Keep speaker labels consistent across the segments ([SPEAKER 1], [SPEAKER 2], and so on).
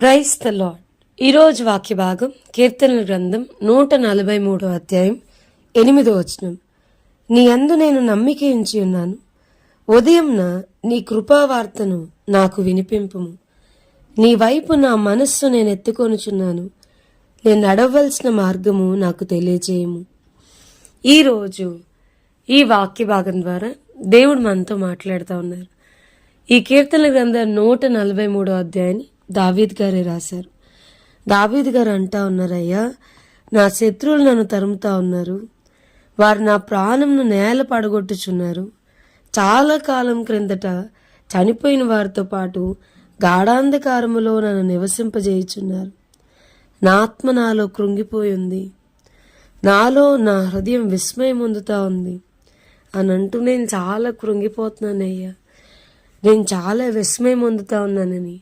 [SPEAKER 1] Price the lord ఈరోజు వాక్య భాగం కీర్తనల గ్రంథం నూట నలభై మూడో అధ్యాయం ఎనిమిదో వచనం. నీ అందు నేను నమ్మిక ఉంచి ఉన్నాను. ఉదయంన నీ కృపావార్తను నాకు వినిపింపుము. నీ వైపు నా మనస్సు నేను ఎత్తుకొనుచున్నాను. నేను నడవలసిన మార్గము నాకు తెలియజేయము ఈరోజు ఈ వాక్య భాగం ద్వారా దేవుడు మనతో మాట్లాడుతూ ఉన్నారు. ఈ కీర్తన గ్రంథం నూట నలభై మూడో అధ్యాయాన్ని దావీద్ గారే రాశారు. దావీద్ గారు అంటా ఉన్నారయ్యా నా శత్రువులు నన్ను తరుముతా ఉన్నారు. వారు నా ప్రాణంను నేల పడగొట్టుచున్నారు. చాలా కాలం క్రిందట చనిపోయిన వారితో పాటు గాఢాంధకారములో నన్ను నివసింపజేయుచున్నారు. నా ఆత్మ నాలో కృంగిపోయి ఉంది. నాలో నా హృదయం విస్మయం పొందుతా ఉంది. అని అంటూ నేను చాలా కృంగిపోతున్నానయ్యా. నేను చాలా విస్మయం పొందుతా ఉన్నానని.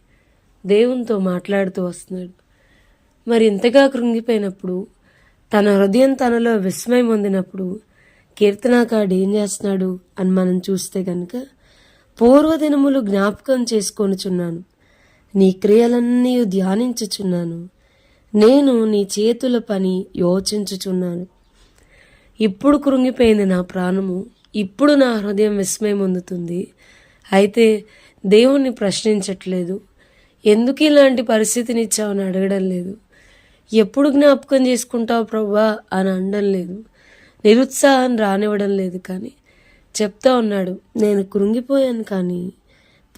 [SPEAKER 1] దేవునితో మాట్లాడుతూ వస్తున్నాడు. మరి ఇంతగా కృంగిపోయినప్పుడు తన హృదయం తనలో విస్మయం పొందినప్పుడు కీర్తనాకాడు ఏం చేస్తున్నాడు అని మనం చూస్తే గనుక పూర్వదినములు జ్ఞాపకం చేసుకొనుచున్నాను. నీ క్రియలన్నీ ధ్యానించుచున్నాను. నేను నీ చేతుల పని యోచించుచున్నాను. ఇప్పుడు కృంగిపోయింది నా ప్రాణము ఇప్పుడు నా హృదయం విస్మయం పొందుతుంది. అయితే దేవుణ్ణి ప్రశ్నించట్లేదు. ఎందుకు ఇలాంటి పరిస్థితిని ఇచ్చావని అడగడం లేదు. ఎప్పుడు జ్ఞాపకం చేసుకుంటావు ప్రభా అని అనడం లేదు. నిరుత్సాహం రానివ్వడం లేదు కానీ చెప్తా ఉన్నాడు నేను కృంగిపోయాను కానీ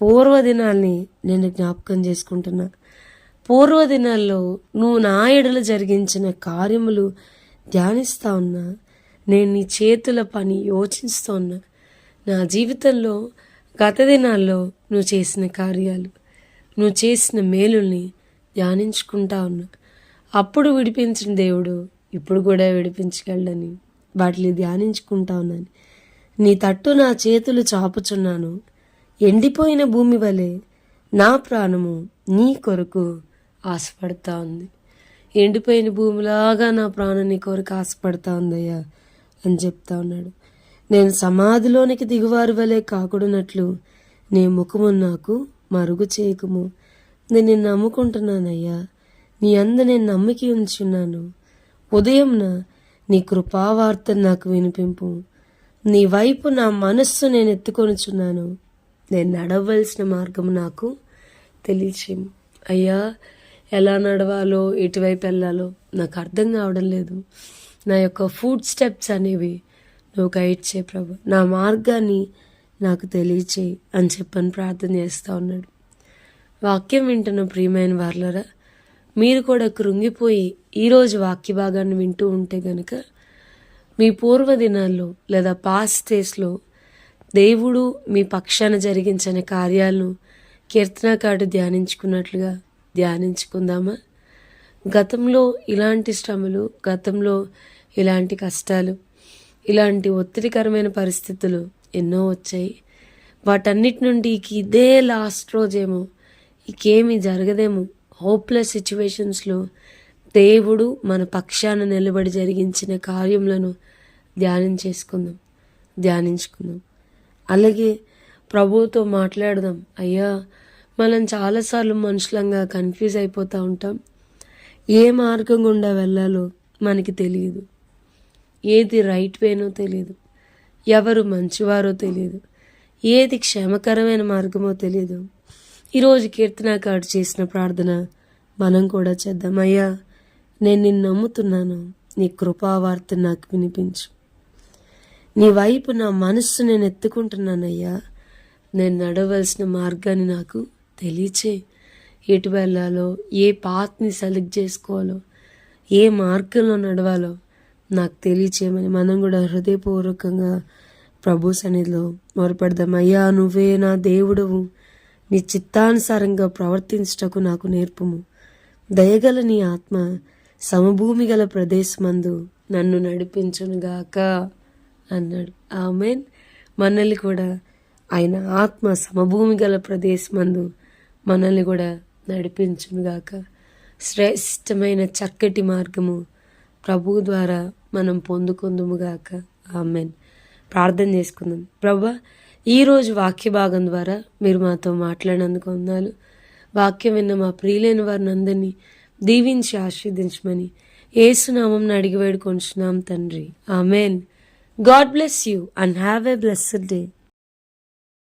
[SPEAKER 1] పూర్వదినాల్ని నేను జ్ఞాపకం చేసుకుంటున్నా. పూర్వదినాల్లో నువ్వు నా ఎడలు జరిగించిన కార్యములు ధ్యానిస్తా ఉన్నా నేను నీ చేతుల పని యోచిస్తూ ఉన్నా. నా జీవితంలో గత దినాల్లో నువ్వు చేసిన కార్యాలు నువ్వు చేసిన మేలుల్ని ధ్యానించుకుంటా ఉన్నా. అప్పుడు విడిపించిన దేవుడు ఇప్పుడు కూడా విడిపించగలడని. వాటిని ధ్యానించుకుంటా ఉన్నాను. నీ తట్టు నా చేతులు చాపుచున్నాను. ఎండిపోయిన భూమి వలె నా ప్రాణము నీ కొరకు ఆశపడతా ఉంది. ఎండిపోయిన భూమిలాగా నా ప్రాణం నీ కొరకు ఆశపడతా ఉందయ్యా అని చెప్తా ఉన్నాడు. నేను సమాధిలోనికి దిగువారి వలె కాకుడునట్లు నీ ముఖము నాకు మరుగు చేయకుము. నేను నిన్ను నమ్ముకుంటున్నానయ్యా. నీ అందు నేను నమ్మిక ఉంచున్నాను ఉదయంన నీ కృపావార్త నాకు వినిపింపు. నీ వైపు నా మనస్సు నేను ఎత్తుకొనుచున్నాను. నేను నడవలసిన మార్గం నాకు తెలియచేము అయ్యా ఎలా నడవాలో ఎటువైపు వెళ్ళాలో నాకు అర్థం కావడం లేదు. నా యొక్క ఫుడ్ స్టెప్స్ అనేవి నువ్వు గైడ్ చే ప్రభు. నా మార్గాన్ని నాకు తెలియచేయి అని చెప్పని ప్రార్థన చేస్తూ ఉన్నాడు. వాక్యం వింటున్న ప్రియమైన వార్లరా మీరు కూడా కృంగిపోయి ఈరోజు వాక్య భాగాన్ని వింటూ ఉంటే గనుక మీ పూర్వదినాల్లో లేదా పాస్ట్ డేస్లో దేవుడు మీ పక్షాన జరిగించిన కార్యాలను కీర్తనకాడు ధ్యానించుకున్నట్లుగా ధ్యానించుకుందామా? గతంలో ఇలాంటి శ్రమలు గతంలో ఇలాంటి కష్టాలు ఇలాంటి ఒత్తిడికరమైన పరిస్థితులు ఎన్నో వచ్చాయి. వాటన్నిటి నుండి ఇదే లాస్ట్ రోజేమో. ఇకేమీ జరగదేమో. హోప్లెస్ సిచ్యువేషన్స్లో దేవుడు మన పక్షాన నిలబడి జరిగించిన కార్యములను ధ్యానం చేసుకుందాం. ధ్యానించుకుందాం. అలాగే ప్రభువుతో మాట్లాడదాం. అయ్యా మనం చాలాసార్లు మనుషులంగా కన్ఫ్యూజ్ అయిపోతూ ఉంటాం. ఏ మార్గం గుండా వెళ్ళాలో మనకి తెలియదు. ఏది రైట్ వేనో తెలియదు. ఎవరు మంచివారో తెలియదు. ఏది క్షేమకరమైన మార్గమో తెలియదు. ఈరోజు కీర్తనాకాడు చేసిన ప్రార్థన మనం కూడా చేద్దామయ్యా నేను నిన్ను నమ్ముతున్నాను. నీ కృపావార్త నాకు వినిపించు. నీ వైపు నా మనస్సు నేను ఎత్తుకుంటున్నానయ్యా. నేను నడవలసిన మార్గాన్ని నాకు తెలియచే. ఎటు వెళ్ళాలో ఏ పాత్ని సెలెక్ట్ చేసుకోవాలో ఏ మార్గంలో నడవాలో నాకు తెలియచేయమని మనం కూడా హృదయపూర్వకంగా ప్రభు సన్నిధిలో మొరపెడదాం. అయ్యా నువ్వే నా దేవుడవు. నీ చిత్తానుసారంగా ప్రవర్తించటకు నాకు నేర్పుము. దయగల నీ ఆత్మ సమభూమి గల ప్రదేశమందు నన్ను నడిపించునుగాక అన్నాడు. ఆమెన్. మనల్ని కూడా ఆయన ఆత్మ సమభూమి గల ప్రదేశమందు మనల్ని కూడా నడిపించునుగాక. శ్రేష్టమైన చక్కటి మార్గము ప్రభు ద్వారా మనం పొందుకుందుముగాక. ఆమెన్. ప్రార్థన చేసుకుందాం. ప్రభా ఈరోజు వాక్య భాగం ద్వారా మీరు మాతో మాట్లాడినందుకు వందాలు వాక్యం విన్న మా ప్రియులైన వారిని అందరినీ దీవించి ఆశీర్దించమని ఏసునామం అడిగి వేడుకొంచున్నాం తండ్రి. Amen. God bless you and have a blessed day.